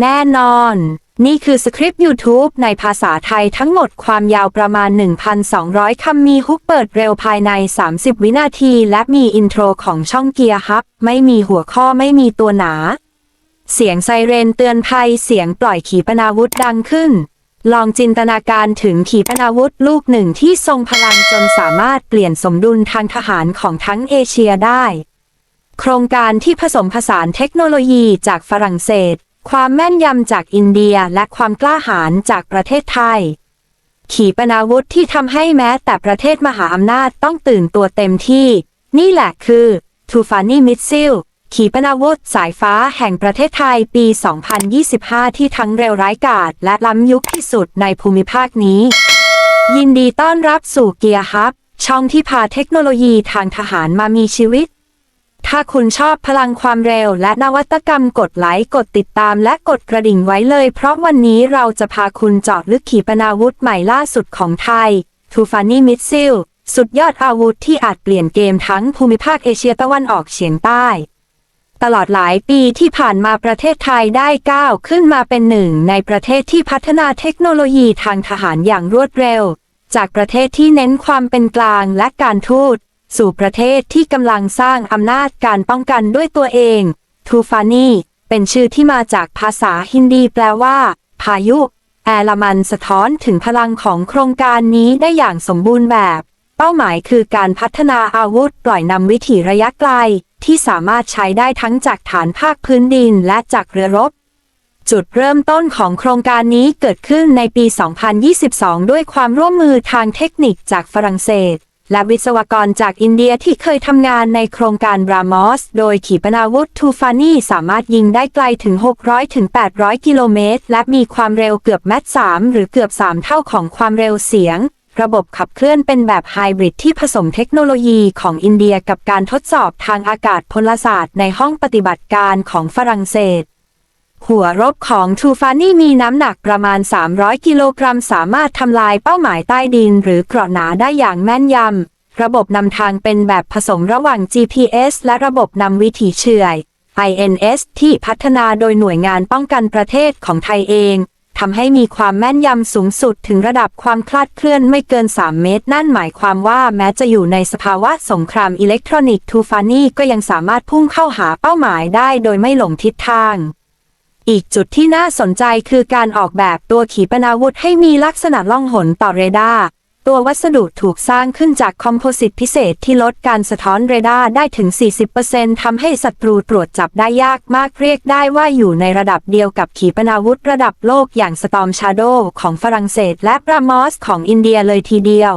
แน่นอน นี่คือสคริปต์ YouTube ในภาษาไทยทั้งหมดความยาวประมาณ 1,200 คำมีฮุกเปิดเร็วภายใน 30 วินาที และมีอินโทรของช่องเกียร์ฮับ ไม่มีหัวข้อไม่มีตัวหนา เสียงไซเรนเตือนภัยเสียงปล่อยขีปนาวุธดังขึ้น ลองจินตนาการถึงขีปนาวุธลูกหนึ่งที่ทรงพลังจนสามารถเปลี่ยนสมดุลทางทหารของทั้งเอเชียได้ โครงการที่ผสมผสานเทคโนโลยีจากฝรั่งเศส ความแม่นยำจากอินเดียและความกล้าหาญจากประเทศไทย ขีปนาวุธที่ทำให้แม้แต่ประเทศมหาอำนาจต้องตื่นตัวเต็มที่ นี่แหละคือทูฟานีมิสซิล ขีปนาวุธสายฟ้าแห่งประเทศไทยปี 2025 ที่ทั้งเร็วร้ายกาจและล้ำยุคที่สุดในภูมิภาคนี้ ยินดีต้อนรับสู่เกียร์ฮับ ช่องที่พาเทคโนโลยีทางทหารมามีชีวิต ถ้าคุณชอบพลังความเร็วและนวัตกรรมกดไลค์กดติดตามและกดกระดิ่งไว้เลย เพราะวันนี้เราจะพาคุณเจาะลึกขีปนาวุธใหม่ล่าสุดของไทยทูฟานี่มิสซิลสุดยอดอาวุธที่อาจเปลี่ยนเกมทั้งภูมิภาคเอเชียตะวันออกเฉียงใต้ ตลอดหลายปีที่ผ่านมาประเทศไทยได้ก้าวขึ้นมาเป็นหนึ่งในประเทศที่พัฒนาเทคโนโลยีทางทหารอย่างรวดเร็ว จากประเทศที่เน้นความเป็นกลางและการทูต สู่ประเทศที่กำลังสร้างอำนาจการป้องกันด้วยตัวเองทูฟานีเป็นชื่อที่มาจากภาษาฮินดีแปลว่า พายุ แอลมันสะท้อนถึงพลังของโครงการนี้ได้อย่างสมบูรณ์แบบ เป้าหมายคือการพัฒนาอาวุธปล่อยนำวิถีระยะไกล ที่สามารถใช้ได้ทั้งจากฐานภาคพื้นดินและจากเรือรบ จุดเริ่มต้นของโครงการนี้เกิดขึ้นในปี 2022 ด้วยความร่วมมือทางเทคนิคจากฝรั่งเศส และวิศวกรจากอินเดียที่เคยทำงานในโครงการบรามอส โดยขีปนาวุธทูฟานีสามารถยิงได้ไกลถึง 600 ถึง 800 กิโลเมตร และมีความเร็วเกือบแมต3หรือเกือบ 3 เท่าของความเร็วเสียง ระบบขับเคลื่อนเป็นแบบไฮบริดที่ผสมเทคโนโลยีของอินเดียกับการทดสอบทางอากาศพลศาสตร์ในห้องปฏิบัติการของฝรั่งเศส หัวรบของทูฟานี่มีน้ำหนักประมาณ 300 กิโลกรัม สามารถทำลายเป้าหมายใต้ดินหรือเกราะหนาได้อย่างแม่นยำ ระบบนำทางเป็นแบบผสมระหว่าง GPS และระบบนำวิถีเฉื่อย INS ที่พัฒนาโดยหน่วยงานป้องกันประเทศของไทยเอง ทำให้มีความแม่นยำสูงสุดถึงระดับความคลาดเคลื่อนไม่เกิน 3 เมตร นั่นหมายความว่าแม้จะอยู่ในสภาวะสงครามอิเล็กทรอนิกส์ทูฟานี่ก็ยังสามารถพุ่งเข้าหาเป้าหมายได้โดยไม่หลงทิศทางอีกจุดที่น่าสนใจคือการออกแบบตัวขีปนาวุธให้มีลักษณะล่องหนต่อเรดาร์ ตัววัสดุถูกสร้างขึ้นจากคอมโพสิตพิเศษที่ลดการสะท้อนเรดาร์ได้ถึง 40%ทำให้ศัตรูตรวจจับได้ยากมากเรียกได้ว่าอยู่ในระดับเดียวกับขีปนาวุธระดับโลกอย่างสตอมชาโดของฝรั่งเศสและปรามอสของอินเดียเลยทีเดียว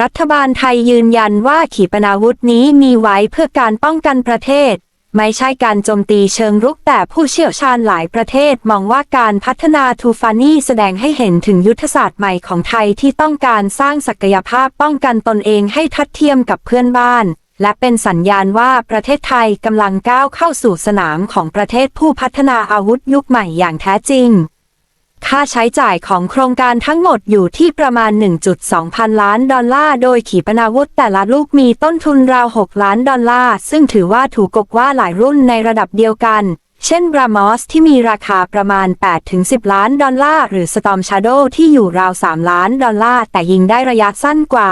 รัฐบาลไทยยืนยันว่าขีปนาวุธนี้มีไว้เพื่อการป้องกันประเทศ ไม่ใช่การโจมตีเชิงรุกแต่ผู้เชี่ยวชาญหลายประเทศมองว่าการพัฒนาทูฟานี่แสดงให้เห็นถึงยุทธศาสตร์ใหม่ของไทยที่ต้องการสร้างศักยภาพป้องกันตนเองให้ทัดเทียมกับเพื่อนบ้าน และเป็นสัญญาณว่าประเทศไทยกำลังก้าวเข้าสู่สนามของประเทศผู้พัฒนาอาวุธยุคใหม่อย่างแท้จริง ค่าใช้จ่ายของโครงการทั้งหมดอยู่ที่ประมาณ 1.2 พันล้านดอลลาร์ โดยขีปนาวุธแต่ละลูกมีต้นทุนราว 6 ล้านดอลลาร์ ซึ่งถือว่าถูกกกว่าหลายรุ่นในระดับเดียวกัน เช่นบรามอสที่มีราคาประมาณ 8-10 ล้านดอลลาร์ หรือสตอมชาโดที่อยู่ราว 3 ล้านดอลลาร์ แต่ยิงได้ระยะสั้นกว่า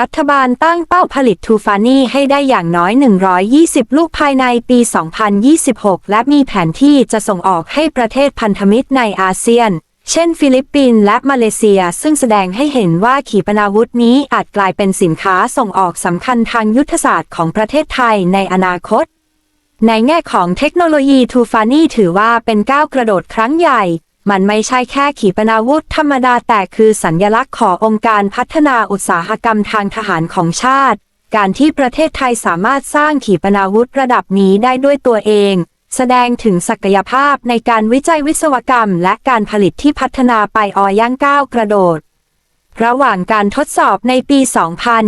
รัฐบาลตั้งเป้าผลิตทูฟานี่ให้ได้อย่างน้อย 120 ลูกภายในปี 2026 และมีแผนที่จะส่งออกให้ประเทศพันธมิตรในอาเซียน เช่น ฟิลิปปินส์และมาเลเซีย ซึ่งแสดงให้เห็นว่าขีปนาวุธนี้อาจกลายเป็นสินค้าส่งออกสำคัญทางยุทธศาสตร์ของประเทศไทยในอนาคต ในแง่ของเทคโนโลยีทูฟานี่ถือว่าเป็นก้าวกระโดดครั้งใหญ่ มันไม่ใช่แค่ขีปนาวุธธรรมดาแต่คือสัญญลักษณ์ขององค์การพัฒนาอุตสาหกรรมทางทหารของชาติ การที่ประเทศไทยสามารถสร้างขีปนาวุธระดับนี้ได้ด้วยตัวเอง แสดงถึงศักยภาพในการวิจัยวิศวกรรม และการผลิตที่พัฒนาไปออย่างก้าวกระโดด ระหว่างการทดสอบในปี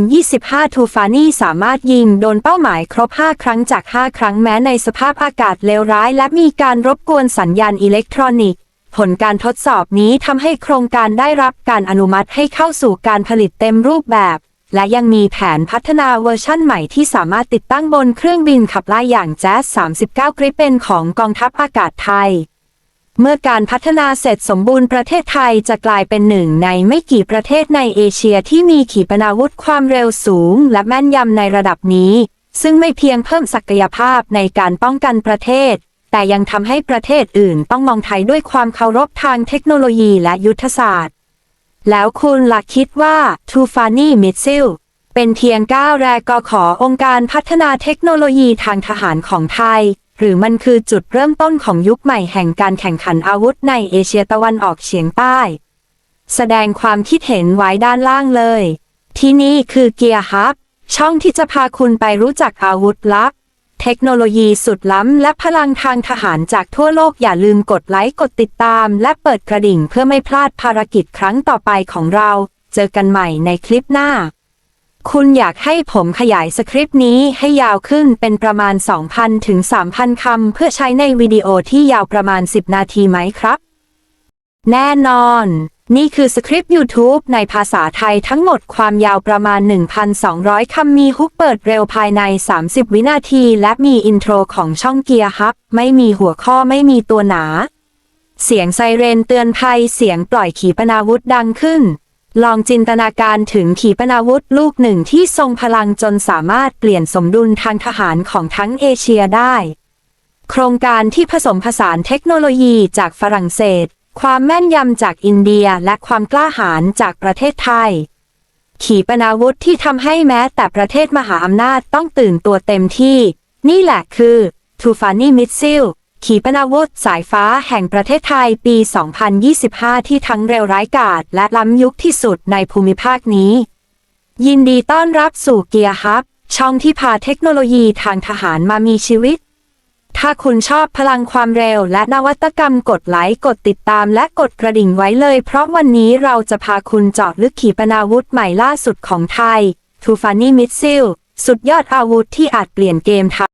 2025 ทูฟานี่สามารถยิงโดนเป้าหมายครบ 5 ครั้งจาก 5 ครั้งแม้ในสภาพอากาศเลวร้าย และมีการรบกวนสัญญาณอิเล็กทรอนิกส ผลการทดสอบนี้ทำให้โครงการได้รับการอนุมัติให้เข้าสู่การผลิตเต็มรูปแบบ และยังมีแผนพัฒนาเวอร์ชั่นใหม่ที่สามารถติดตั้งบนเครื่องบินขับไล่อย่างแจ๊ส39กริปเป็นของกองทัพอากาศไทย เมื่อการพัฒนาเสร็จสมบูรณ์ประเทศไทยจะกลายเป็นหนึ่งในไม่กี่ประเทศในเอเชียที่มีขีปนาวุธความเร็วสูง และแม่นยำในระดับนี้ ซึ่งไม่เพียงเพิ่มศักยภาพในการป้องกันประเทศ แต่ยังทำให้ประเทศอื่นต้องมองไทยด้วยความเคารพทางเทคโนโลยีและยุทธศาสตร์ แล้วคุณล่ะคิดว่าทูฟานี่มิซิลเป็นเพียงก้าวแรกก็ขอองค์การพัฒนาเทคโนโลยีทางทหารของไทย หรือมันคือจุดเริ่มต้นของยุคใหม่แห่งการแข่งขันอาวุธในเอเชียตะวันออกเฉียงใต้ แสดงความคิดเห็นไว้ด้านล่างเลย ที่นี่คือเกียร์ฮับ ช่องที่จะพาคุณไปรู้จักอาวุธลับ เทคโนโลยีสุดล้ำและพลังทางทหารจากทั่วโลกอย่าลืมกดไลค์กดติดตาม และเปิดกระดิ่งเพื่อไม่พลาดภารกิจครั้งต่อไปของเรา เจอกันใหม่ในคลิปหน้า คุณอยากให้ผมขยายสคริปต์นี้ให้ยาวขึ้นเป็นประมาณ 2,000 ถึง 3,000 คำเพื่อใช้ในวิดีโอที่ยาวประมาณ 10 นาทีไหมครับ แน่นอน นี่คือสคริปต์ YouTube ในภาษาไทยทั้งหมดความยาวประมาณ 1,200 คำมีฮุกเปิดเร็วภายใน 30 วินาทีและมีอินโทรของช่องเกียร์ฮับ ไม่มีหัวข้อไม่มีตัวหนา เสียงไซเรนเตือนภัยเสียงปล่อยขีปนาวุธดังขึ้น ลองจินตนาการถึงขีปนาวุธลูกหนึ่งที่ทรงพลังจนสามารถเปลี่ยนสมดุลทางทหารของทั้งเอเชียได้ โครงการที่ผสมผสานเทคโนโลยีจากฝรั่งเศส ความแม่นยำจากอินเดียและความกล้าหาญจากประเทศไทย ขีปนาวุธที่ทำให้แม้แต่ประเทศมหาอำนาจต้องตื่นตัวเต็มที่ นี่แหละคือทูฟานี่มิดซิลขีปนาวุธสายฟ้าแห่งประเทศไทยปี 2025 ที่ทั้งเร็วร้ายกาจและล้ำยุคที่สุดในภูมิภาคนี้ ยินดีต้อนรับสู่เกียร์ฮับ ช่องที่พาเทคโนโลยีทางทหารมามีชีวิต ถ้าคุณชอบพลังความเร็วและนวัตกรรมกดไลค์กดติดตามและกดกระดิ่งไว้เลย เพราะวันนี้เราจะพาคุณเจาะลึกขีปนาวุธใหม่ล่าสุดของไทยทูฟานี่มิสซิลสุดยอดอาวุธที่อาจเปลี่ยนเกมทั